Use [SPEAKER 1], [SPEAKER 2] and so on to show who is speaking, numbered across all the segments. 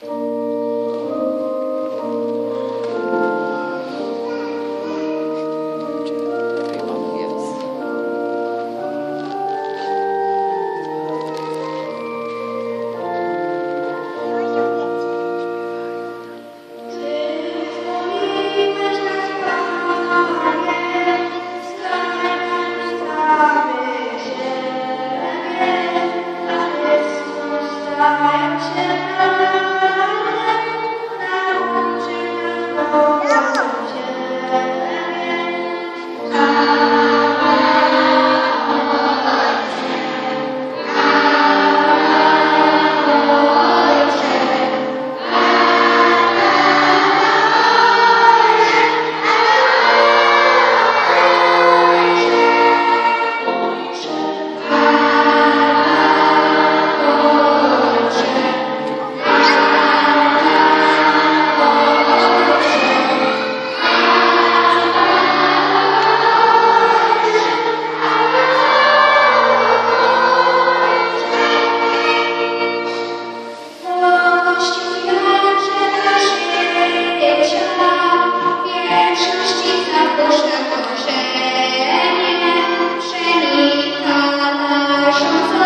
[SPEAKER 1] Thank you.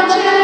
[SPEAKER 1] touches.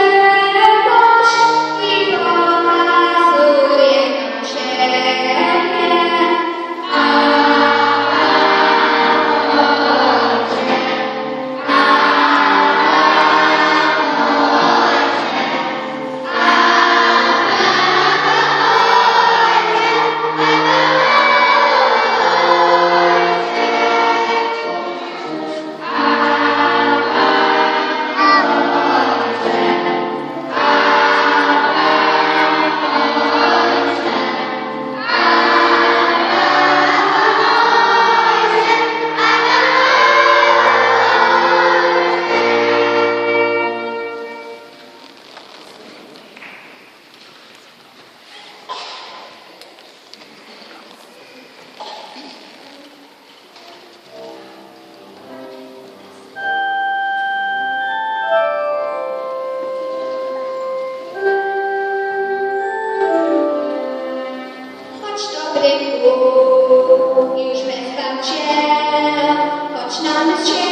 [SPEAKER 1] time is changing.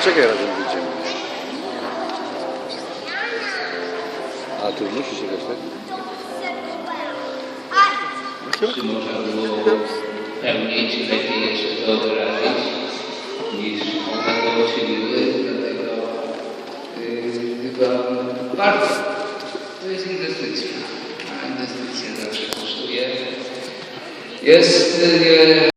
[SPEAKER 2] Poczekaj razem wyjdziemy. A tu musisz jechać, tak?
[SPEAKER 3] Czy można było pełniej czy lepiej jeszcze to wyrazić niż one to uczyniły, dlatego chyba warto. To jest inwestycja, a inwestycja zawsze kosztuje. Jest yy,